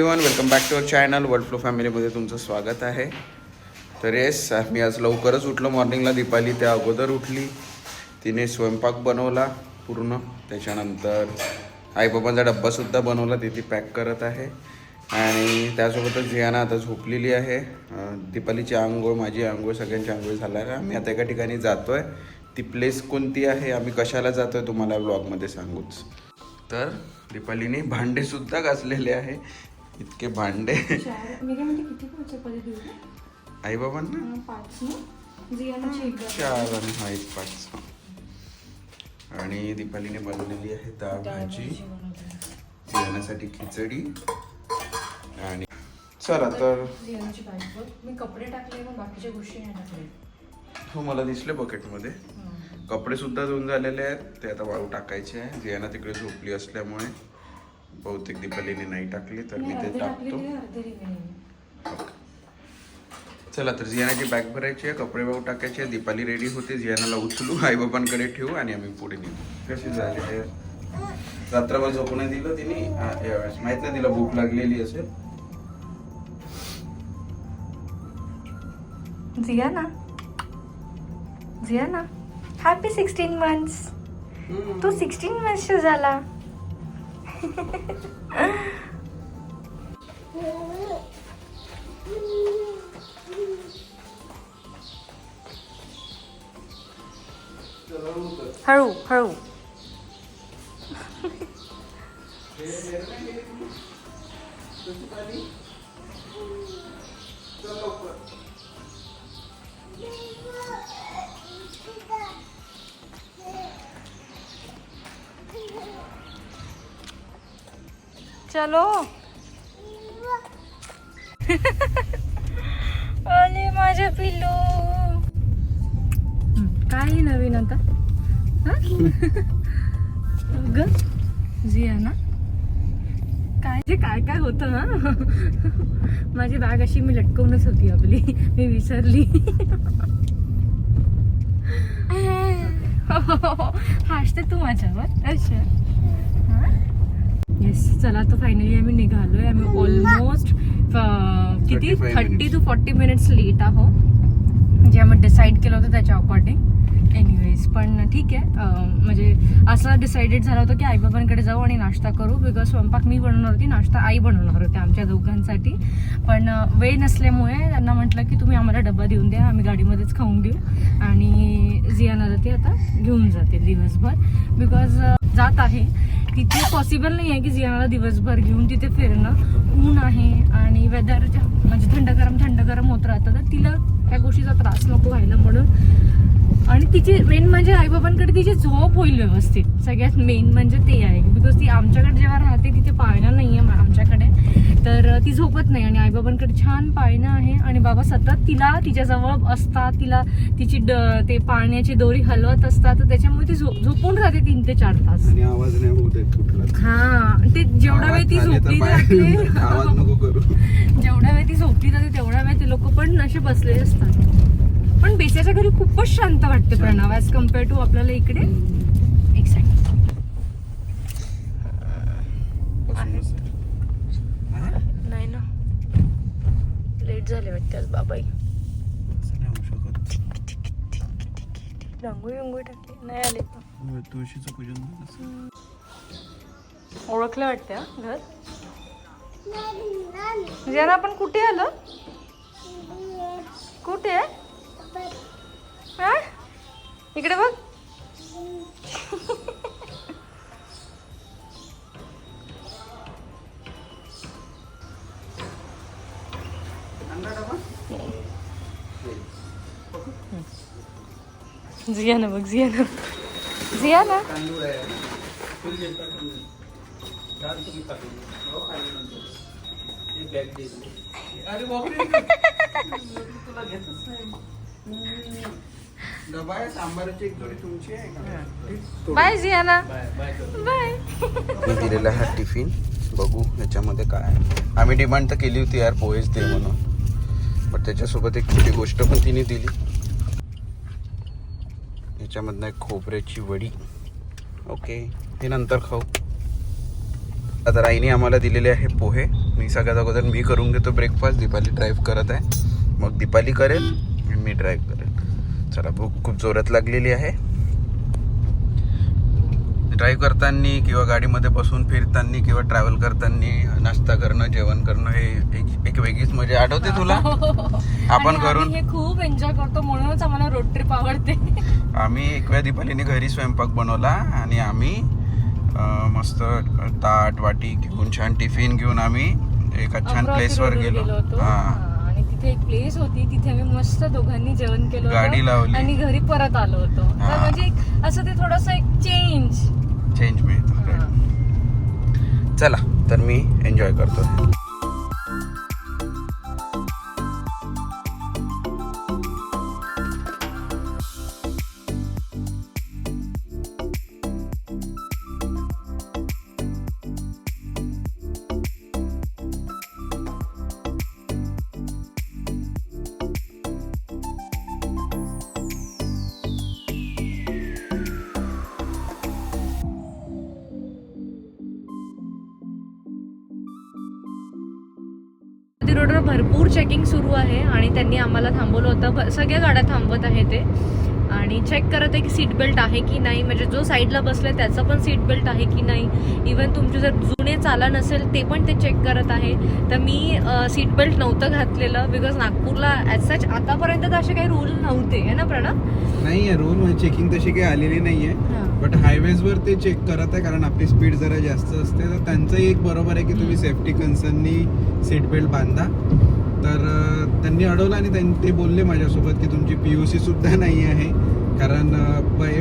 Everyone welcome back to our channel world flow फॅमिलीमध्ये तुमचं स्वागत आहे. तर येस मी आज लवकरच उठलो. मॉर्निंगला दीपाली त्या अगोदर उठली. तिने स्वयंपाक बनवला पूर्ण. त्याच्यानंतर आईबाबांचा डब्बासुद्धा बनवला. ते ती पॅक करत आहे. आणि त्यासोबतच जियाना आता झोपलेली आहे. दीपालीची आंघोळ माझी आंघोळ सगळ्यांची आंघोळ झाला आहे आम्ही आता एका ठिकाणी जातो आहे ती प्लेस कोणती आहे? आम्ही कशाला जातो आहे तुम्हाला ब्लॉगमध्ये सांगूच. तर दीपालीने भांडेसुद्धा घासलेले आहे. इतके भांडे. आई बाबांना. चार आणि हा एक पाच. आणि दीपालीने बनवलेली आहे डाळ भाजी. जेवणासाठी खिचडी. आणि चला तर. मी कपडे टाकले पण बाकीच्या गोष्टी नाही टाकले हो मला दिसले बकेटमध्ये कपडे सुद्धा धुवून झालेले आहेत. ते आता वाळू टाकायचे आहे. जियाना तिकडे झोपली असल्यामुळे. बहुतेक दीपालीने नाही टाकली तर मी ते टाकतो. चला तर जियानाची बॅग भरायची आहे कपडे वाळू टाकायचे दीपाली रेडी होते जियानाला उचलू आईबाबांकडे ठेवू आणि आम्ही पुढे निघू. कशी झाली आहे रात्रभर झोपू नाही दिलं तिने यावेळेस. माहीत नाही तिला भूक लागलेली असेल. Jiyana? Jiyana? Happy sixteen months तू सिक्स्टीन मंथ्स झाला. 哈喽，哈喽。चलो. अरे माझ्या पिल्लू. काय नवीन आता? हं? ग जिया ना? काय ते काय काय होतं ना? माझी बॅग अशी मी लटकवूनच होती आपली. मी विसरली. हासते तू माझ्यावर. अच्छा. येस चला तर फायनली आम्ही निघालोय. आम्ही ऑलमोस्ट किती? 35 thirty. To forty minutes late आहो म्हणजे आम्ही डिसाईड केलं होतं त्याच्या अकॉर्डिंग एनिवेज पण ठीक आहे. म्हणजे असं डिसाइडेड झालं होतं की आईबाबांकडे जाऊ आणि नाश्ता करू. बिकॉज स्वयंपाक मी बनवणार होती नाश्ता आई बनवणार होते आमच्या दोघांसाठी. पण वेळ नसल्यामुळे त्यांना म्हटलं की तुम्ही आम्हाला डब्बा देऊन द्या आम्ही गाडीमध्येच खाऊन घेऊ. आणि जियानाला ते आता घेऊन जाते दिवसभर. बिकॉज जात आहे. तिथे पॉसिबल नाही आहे की जियानाला दिवसभर घेऊन तिथे फिरणं. ऊन आहे आणि वेदर म्हणजे थंड गरम थंड गरम होत राहतं. तर तिला त्या गोष्टीचा त्रास नको व्हायला म्हणून. आणि तिची मेन म्हणजे आईबाबांकडे तिची झोप होईल व्यवस्थित. सगळ्यात मेन म्हणजे ते आहे. बिकॉज ती आमच्याकडे जेव्हा राहते तिथे पाळणं नाही आहे आमच्याकडे. तर ती झोपत नाही आणि आईबाबांकडे छान पाळणं आहे आणि बाबा सतत तिला तिच्याजवळ असतात. तिला तिची ड- ते पाळण्याची दोरी हलवत असतात. तर त्याच्यामुळे ती झोपून राहते तीन ते चार तास. आवाज नाही हा ते जेवढा वेळ ती झोपली जाते जेवढ्या वेळ ती झोपली जाते तेवढ्या वेळ ते लोक पण असे बसलेले असतात. पण बेसाच्या घरी खूपच शांत वाटते प्रणव ऍज कंपेअर टू आपल्याला इकडे एक सेकंड नाही ना लेट झाले वाटते आज बाबाई. रांगोळी रांगोळी टाकली. नाही आले का तुळशीचं पूजन. ओळखलं वाटतं घर? जरा आपण कुठे आलो? कुठे? हा? इकडे बघ. जिया ना बघ जिया ना जिया ना बाय जियाना ना बाय मी दिलेला हा टिफिन. बघू याच्यामध्ये काय आहे. आम्ही डिमांड तर केली होती यार पोहेच दे म्हणून. पण त्याच्यासोबत एक छोटी गोष्ट पण तिने दिली. याच्यामधनं एक खोबऱ्याची वडी. ओके हे नंतर खाऊ. आता राईने आम्हाला दिलेले आहे पोहे. मी सगळ्यात अगोदर मी करून घेतो ब्रेकफास्ट दीपाली ड्राईव्ह करत आहे. मग दीपाली करेल मी ड्राईव्ह करेल. चला भूक खूप जोरात लागलेली आहे. ड्राईव्ह करताना किंवा गाडीमध्ये बसून फिरताना किंवा ट्रॅव्हल करताना नाश्ता करणं जेवण करणं हे एक, एक वेगळीच म्हणजे आठवते तुला? आपण आणि करून हे खूप एन्जॉय करतो म्हणूनच आम्हाला रोड ट्रिप आवडते. आम्ही एक वेळा दीपालीने घरी स्वयंपाक बनवला आणि आम्ही मस्त ताट वाटी घेऊन छान टिफिन घेऊन आम्ही एका छान प्लेसवर गेलो. हा हा, आणि तिथे एक प्लेस होती तिथे आम्ही मस्त दोघांनी जेवण केलं. गाडी लावली. आणि घरी परत आलो होतो. हा. म्हणजे असं ते थोडस एक चेंज चेंज मिळतो. चला तर मी एन्जॉय करतो. रोडवर भरपूर चेकिंग सुरू आहे आणि त्यांनी आम्हाला थांबवलं होतं. सगळ्या गाड्या थांबवत आहे ते. आणि चेक करत आहे की सीट बेल्ट आहे की नाही. म्हणजे जो साईडला बसलाय त्याचं पण सीट बेल्ट आहे की नाही. इवन तुमचे जर जुने चालन असेल ते पण ते चेक करत आहे. तर मी सीट बेल्ट नव्हतं घातलेलं बिकॉज नागपूरला ॲज सच आतापर्यंत तर असे काही रूल नव्हते. है ना प्रणव? नाही आहे रूल म्हणजे चेकिंग तशी काही आलेली नाही आहे बट हायवेजवर ते चेक करत आहे कारण आपली स्पीड जरा जास्त असते. तर त्यांचं एक बरोबर आहे की तुम्ही सेफ्टी कन्सर्ननी सीट बेल्ट बांधा. तर त्यांनी अडवलं आणि ते बोलले माझ्यासोबत की तुमची पी यू सी सुद्धा नाही आहे. कारण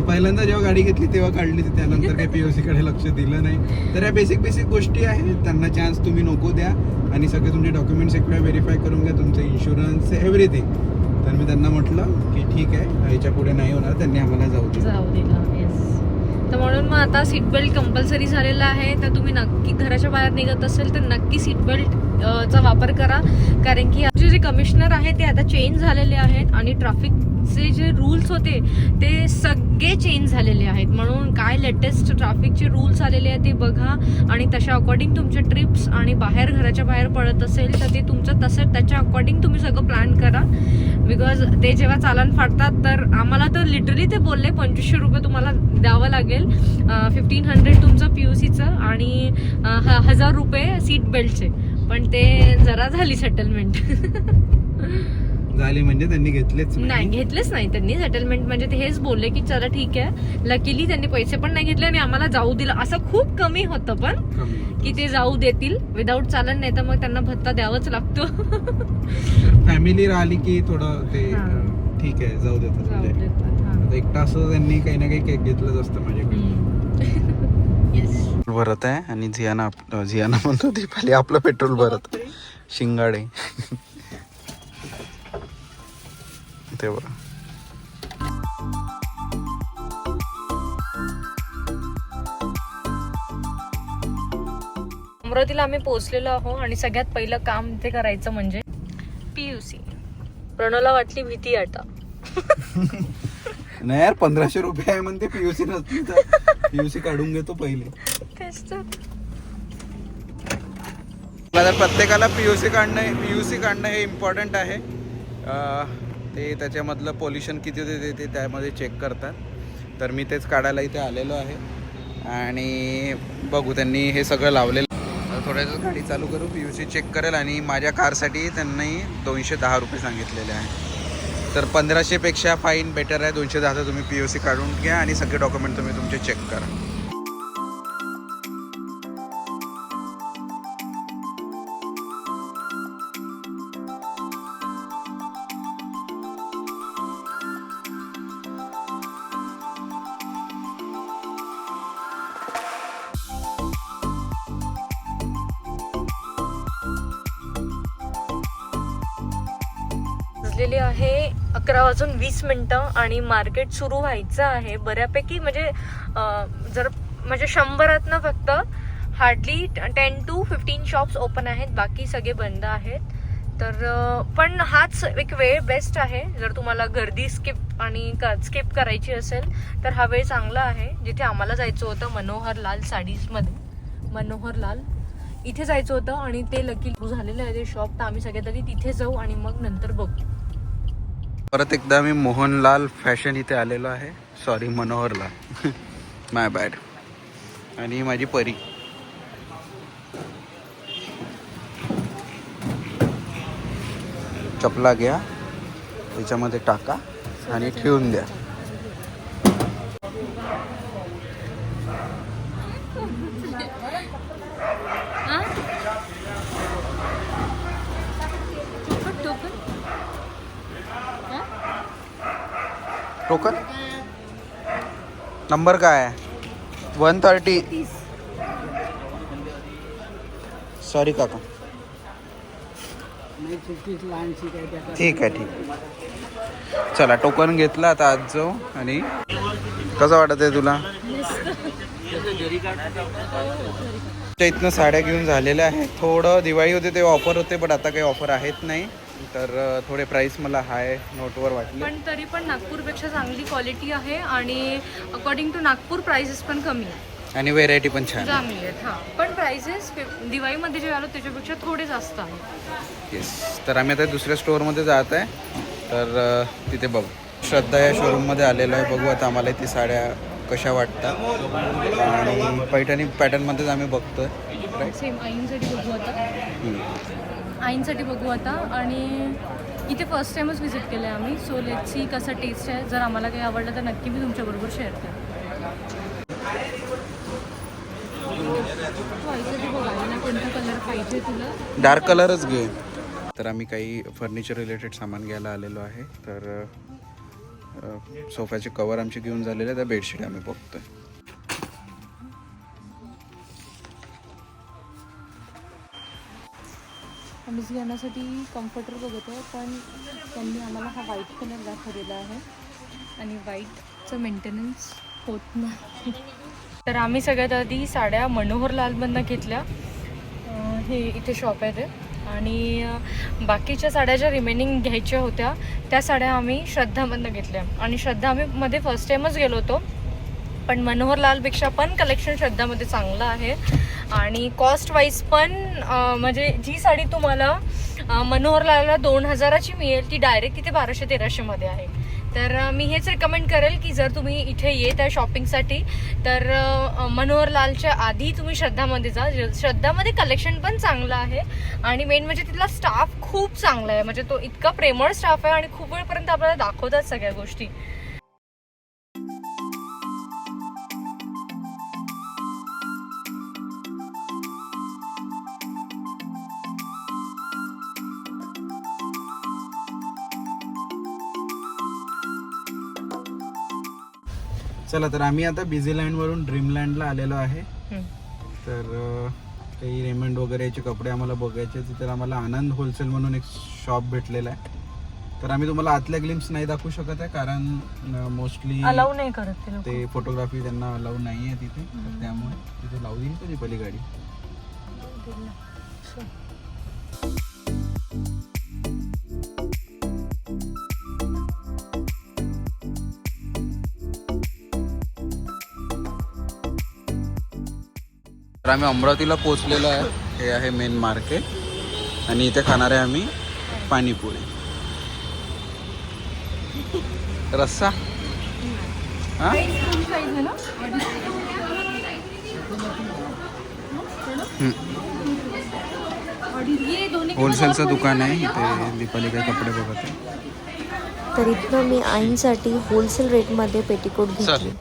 पहिल्यांदा जेव्हा गाडी घेतली तेव्हा काढली ती. त्यानंतर काही पी यू सीकडे लक्ष दिलं नाही. तर या बेसिक बेसिक गोष्टी आहेत. त्यांना चान्स तुम्ही नको द्या. आणि सगळे तुमचे डॉक्युमेंट्स एक वेळा व्हेरीफाय करून घ्या. तुमचं इन्शुरन्स एव्हरीथिंग तर मी त्यांना म्हटलं की ठीक आहे याच्यापुढे नाही होणार. त्यांनी आम्हाला जाऊ दिलं. तर म्हणून मग आता सीट बेल्ट कंपल्सरी झालेला आहे. तर तुम्ही नक्की घराच्या बाहेर निघत असेल तर नक्की सीट बेल्ट चा वापर करा. कारण की आमचे जे कमिशनर आहेत ते आता चेंज झालेले आहेत आणि ट्रॅफिकचे जे रूल्स होते ते सगळे चेंज झालेले आहेत. म्हणून काय लेटेस्ट ट्रॅफिकचे रूल्स आलेले आहेत ते बघा आणि तशा अकॉर्डिंग तुमचे ट्रिप्स आणि बाहेर घराच्या बाहेर पडत असेल तर ते तुमचं तसं त्याच्या अकॉर्डिंग तुम्ही सगळं प्लॅन करा. बिकॉज ते जेव्हा चालन फाडतात तर आम्हाला तर लिटरली ते बोलले पंचवीसशे रुपये तुम्हाला द्यावं लागेल. फिफ्टीन हंड्रेड तुमचं पी यू सीचं आणि ह- हजार रुपये सीट बेल्टचे पण ते जरा झाली सेटलमेंट झाली म्हणजे त्यांनी घेतलेच नाही. घेतलेच नाही. त्यांनी सेटलमेंट म्हणजे ते हेच बोलले की चला ठीक आहे. लकीली त्यांनी पैसे पण नाही घेतले आणि आम्हाला जाऊ दिलं. असं खूप कमी होतं पण. की ते जाऊ देतील. विदाऊट चालन नाही तर मग त्यांना भत्ता द्यावाच लागतो. फॅमिली राहिली की थोडं ते ठीक आहे जाऊ देतात जाऊ म्हणजे. एकटा असं त्यांनी काही ना काही केक घेतलंच असतं माझ्याकडे. येस भरत आहे आणि झियाना आप- झियाना म्हणतो दीपाली आपलं पेट्रोल भरत. शिंगाडे. तेव्हा अमरावतीला आम्ही पोहोचलेलो आहो आणि सगळ्यात पहिलं काम ते करायचं म्हणजे पीयूसी प्रणवला वाटली भीती आता. नाही यार पंधराशे रुपये आहे म्हणते पीयूसी नसती पीयूसी काढून घेतो पहिले. मला तर प्रत्येकाला पी यू सी काढणं पी यू सी काढणं हे इम्पॉर्टंट आहे. ते त्याच्यामधलं पोल्युशन किती होते ते- ते त्यामध्ये चेक करतात. तर मी तेच काढायला इथे आलेलो आहे. आणि बघू त्यांनी हे सगळं लावलेलं. आता थोड्याच गाडी चालू करू पी यू सी चेक करेल आणि माझ्या कारसाठी त्यांनी दोनशे दहा रुपये सांगितलेले आहे तर पंधराशेपेक्षा फाईन बेटर आहे. दोनशे दहाचा तुम्ही पी यू सी काढून घ्या आणि सगळे डॉक्युमेंट तुम्ही तुमचे चेक करा. अजून वीस मिनटं आणि मार्केट सुरू व्हायचं आहे. बऱ्यापैकी म्हणजे जर म्हणजे शंभरातनं फक्त hardly ten to fifteen shops open आहेत. बाकी सगळे बंद आहेत. तर पण हाच एक वेळ बेस्ट आहे. जर तुम्हाला गर्दी स्किप आणि स्किप करायची असेल तर हा वेळ चांगला आहे. जिथे आम्हाला जायचं होतं मनोहर लाल साडीजमध्ये. मनोहर लाल इथे जायचं होतं आणि ते लकी झालेलं आहे ते शॉप तर आम्ही सगळ्यात आधी तिथे जाऊ आणि मग नंतर बघू. परत एकदा मी मोहनलाल फॅशन इथे आलेलो आहे. सॉरी मनोहरलाल. माय बॅड आणि माझी परी. चपला घ्या त्याच्यामध्ये टाका आणि ठेवून द्या. टोकन? नंबर काय आहे? One thirty. सॉरी काका. ठीक आहे ठीक. चला टोकन घेतलं आता आज जाऊ आणि कसं वाटत आहे तुला? इथनं साड्या घेऊन झालेल्या आहेत. थोडं दिवाळी होते तेव्हा ऑफर होते पण आता काही ऑफर आहेत नाही. तर थोडे प्राईस मला हाय नोटवर वाटले. पण तरी पण नागपूरपेक्षा चांगली क्वालिटी आहे आणि अकॉर्डिंग टू नागपूर प्राइसेस पण कमी आहे आणि व्हेरायटी पण छान आहे. चांगली आहेत हां. पण प्राइसेस दिवाळीमध्ये जे आलो त्याच्यापेक्षा थोडे जास्त आहेत. येस तर आम्ही आता दुसऱ्या स्टोअरमध्ये जात आहे. तर अ, तिथे बघू श्रद्धा या शोरूममध्ये आलेलो आहे. बघू आता आम्हाला ती साड्या कशा वाटतात. आणि पैठणी पॅटर्नमध्येच आम्ही बघतोय. राईट सेम आईंसाठी बघू आता. आईंसाठी बघू आता. आणि इथे फर्स्ट टाइमच व्हिजिट केलं आहे आम्ही. सो लेट सी टेस्ट आहे. जर आम्हाला काही आवडलं तर नक्की मी तुमच्याबरोबर शेअर करेन. कोणता कलर पाहिजे तुला? डार्क कलरच घे. तर आम्ही काही फर्निचर रिलेटेड सामान घ्यायला आलेलो आहे. तर सोफ्याचे कवर आमचे घेऊन झालेले त्या बेडशीट आम्ही बघतोय. आम्ही घेण्यासाठी कम्फर्टर बघत आहे पण त्यांनी आम्हाला हा व्हाईट कलर दाखवलेला आहे. आणि व्हाईटचं मेंटेनन्स होत नाही. तर आम्ही सगळ्यात आधी साड्या मनोहर लालमधनं घेतल्या. हे इथे शॉप आहे ते. आणि बाकीच्या साड्या ज्या रिमेनिंग घ्यायच्या होत्या त्या साड्या आम्ही श्रद्धामधनं घेतल्या. आणि श्रद्धा आम्ही मध्ये फर्स्ट टाईमच गेलो होतो. पण मनोहर लालपेक्षा पण कलेक्शन श्रद्धामध्ये चांगलं आहे. आणि कॉस्ट वाईज पण म्हणजे जी साडी तुम्हाला मनोहरलालला मनोहर लालला दोन हजाराची मिळेल ती डायरेक्ट तिथे बाराशे तेराशेमध्ये आहे. तर मी हेच रिकमेंड करेल की जर तुम्ही इथे येत आहे शॉपिंगसाठी तर मनोहरलालच्या मनोहर लालच्या आधी तुम्ही श्रद्धामध्ये जा. श्रद्धामध्ये कलेक्शन पण चांगलं आहे. आणि मेन म्हणजे तिथला स्टाफ खूप चांगला आहे. म्हणजे तो इतका प्रेमळ स्टाफ आहे आणि खूप वेळपर्यंत आपल्याला दाखवतात सगळ्या गोष्टी. चला तर आम्ही आता बिझी वरून ड्रीमलँडला आलेलो आहे. तर काही रेमंड वगैरेचे कपडे आम्हाला बघायचे तिथे आम्हाला आनंद होलसेल म्हणून एक शॉप भेटलेला आहे. तर आम्ही तुम्हाला आतल्या ग्लिम्स नाही दाखवू शकत आहे कारण मोस्टली अलाव नाही करत ते फोटोग्राफी त्यांना अलाउ नाही आहे तिथे. तर त्यामुळे तिथे लावू देईल कधी पहिली गाडी तर आम्ही अमरावतीला पोचलेलो आहे. हे आहे मेन मार्केट आणि इथे खाणार आहे आम्ही पाणीपुरी. रस्सा? हा? होलसेलचं दुकान आहे. इथे दीपाली काही कपडे बघत आहे. तर इथनं मी आईंसाठी होलसेल रेटमध्ये पेटीकोट. घेतली.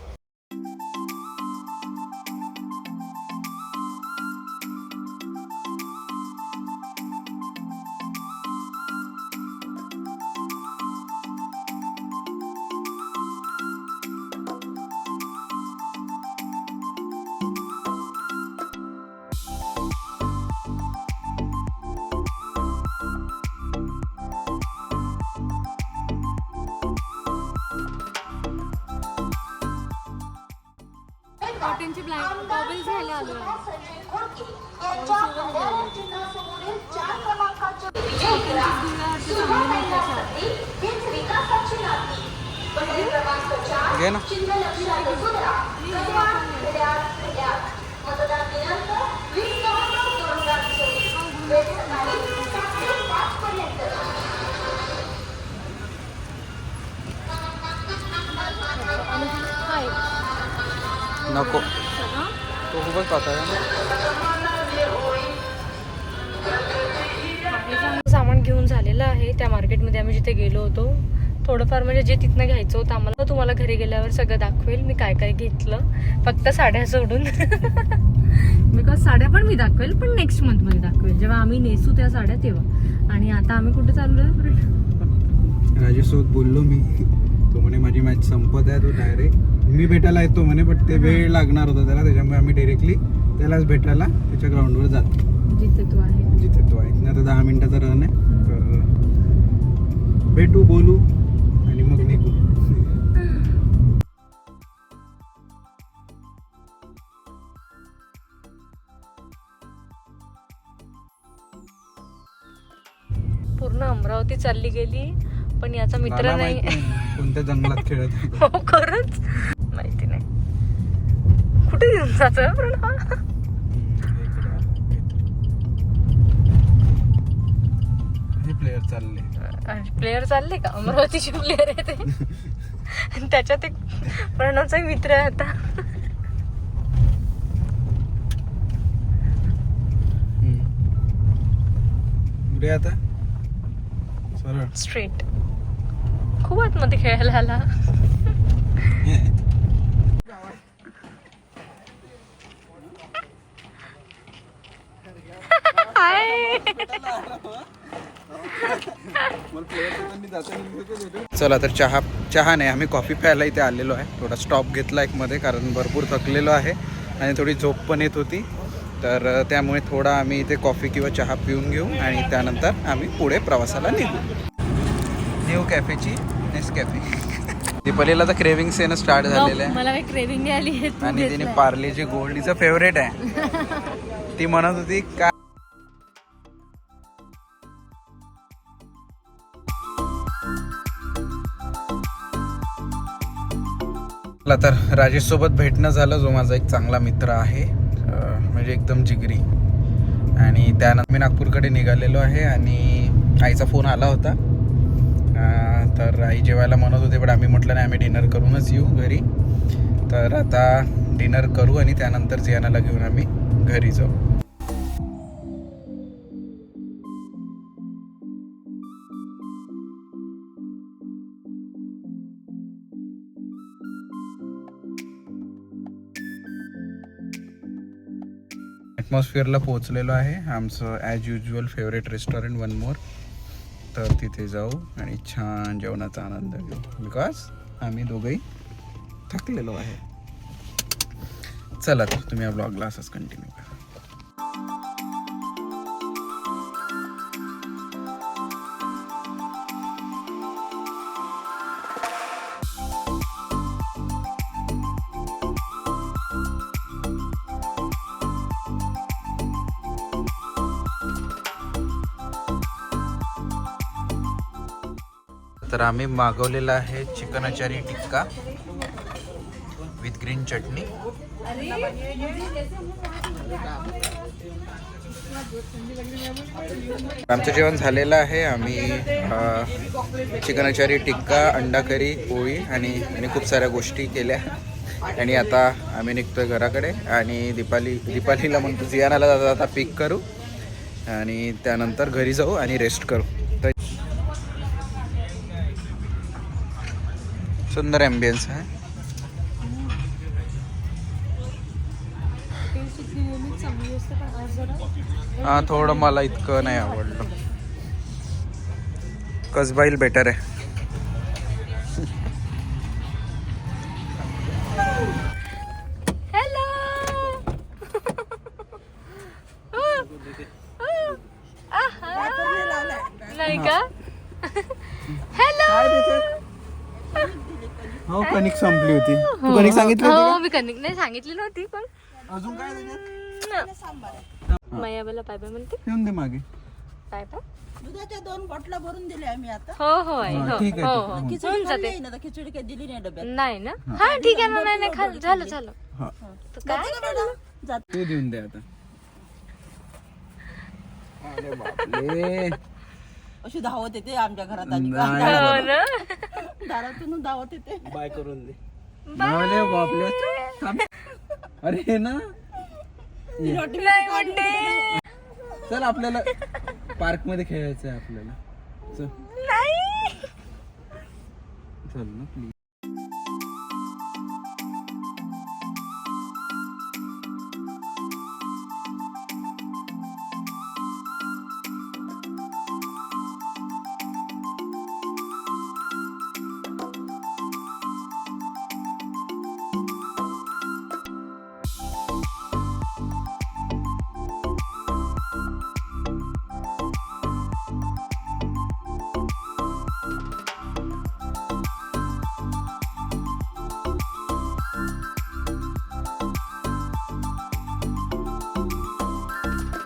ब्लँक टॉवेल घ्यायला आलो घे ना नको. तो खूपच पातळ सामान घेऊन झालेलं आहे त्या मार्केटमध्ये आम्ही जिथे गेलो होतो थोडंफार म्हणजे जे तिथनं घ्यायचं होतं आम्हाला तुम्हाला घरी गेल्यावर सगळं दाखवेल. मी काय काय घेतलं. फक्त साड्या सोडून. बिकॉज साड्या पण मी दाखवेल पण नेक्स्ट मंथमध्ये दाखवेल. जेव्हा आम्ही नेसू त्या साड्या तेव्हा. आणि आता आम्ही कुठे चाललोय? राजेशसोबत बोललो मी. तो म्हणे माझी मॅच संपत आहे तो डायरेक्ट मी भेटायला येतो म्हणे बट ते वेळ लागणार होता त्याला त्याच्यामुळे आम्ही डायरेक्टली त्यालाच भेटायला त्याच्या ग्राउंडवर जातो. जिथे तू आहे. जिथे तो आहे. आता दहा मिनिटाचा रन आहे. तर भेटू बोलू आणि मग निघू. पूर्ण अमरावती चालली गेली पण याचा मित्र नाही. कोणत्या जंगलात खेळत. हो खरंच. माहिती नाही. कुठे घेऊन जातोय प्रणव हे. प्लेयर चालले. प्लेअर चालले का? अमरावतीचे प्लेअर आहे ते. आणि त्याच्यात एक प्रणवचा मित्र आहे आता. कुठे आता? सरळ स्ट्रीट खूप आतमध्ये खेळायला आला हाय. चला तर चहा चहा नाही आम्ही कॉफी प्यायला इथे आलेलो आहे. थोडा स्टॉप घेतला एक मध्ये कारण भरपूर थकलेलो आहे आणि थोडी झोप पण येत होती. तर त्यामुळे थोडा आम्ही इथे कॉफी किंवा चहा पिऊन घेऊ आणि त्यानंतर आम्ही पुढे प्रवासाला निघू. न्यू कॅफेची नेस कॅफे दीपालीला तर क्रेविंग्स येणं स्टार्ट झालेलं आहे. मला क्रेविंग आली आणि तिने. पार्लेची गोल्ड हिचं फेवरेट आहे. ती म्हणत होती का चला तर राजेशसोबत भेटणं झालं जो माझा एक चांगला मित्र आहे म्हणजे एकदम जिगरी. आणि त्यानंतर मी नागपूरकडे निघालेलो आहे आणि आईचा फोन आला होता. तर आई जेवायला म्हणत होते पण आम्ही म्हटलं नाही आम्ही डिनर करूनच येऊ घरी. तर आता डिनर करू आणि त्यानंतर जियानाला घेऊन आम्ही घरी जाऊ. ॲटमॉस्फिअरला पोहोचलेलो आहे. आमचं as usual favourite restaurant one more तर तिथे जाऊ आणि छान जेवणाचा आनंद घेऊ. बिकॉज आम्ही दोघंही थकलेलो आहे. चला तर तुम्ही या ब्लॉगला असंच कंटिन्यू तर आम्ही मागवलेला आहे chicken achari tikka with green chutney. आमचं जेवण झालेलं आहे. आम्ही चिकन अचारी टिक्का अंडा करी पोळी आणि आणि खूप साऱ्या गोष्टी केल्या. आणि आता आम्ही निघतोय घराकडे आणि दीपाली दीपालीला म्हणतो जियानाला जाता आता पिक करू. आणि त्यानंतर घरी जाऊ आणि रेस्ट करू. सुंदर ॲम्बियन्स आहे. हा थोडं मला इतकं नाही आवडलं. कसबाईल बेटर आहे. होती तू कणिक सांगितली होती हो मी कनिक नाही सांगितली नव्हती पण का? अजून काय पाय पाय म्हणते. ठेवून दे मागे. पाय पाय दुधाच्या दोन बॉटला भरून दिल्या आम्ही आता. हो हो आई हा, हो ठीक आहे, हो. हो. खिचडी खाल्ली जाते. आहे ना तर खिचडी काही दिली नाही डब्यात. नाही ना? हा. ठीक आहे ना नाही नाही खाल झालं झालं. हा. तर काय? जात. तू देऊन दे आता. अरे बापरे. अशी धावत येते आमच्या घरात आली? नाही. हो ना? दारातून धावत येते. बाय करून दे. अरे बापरे थांब. अरे हे ना. ये. चल आपल्याला पार्कमध्ये खेळायचं आहे आपल्याला. चल. नाही. चल ना प्लीज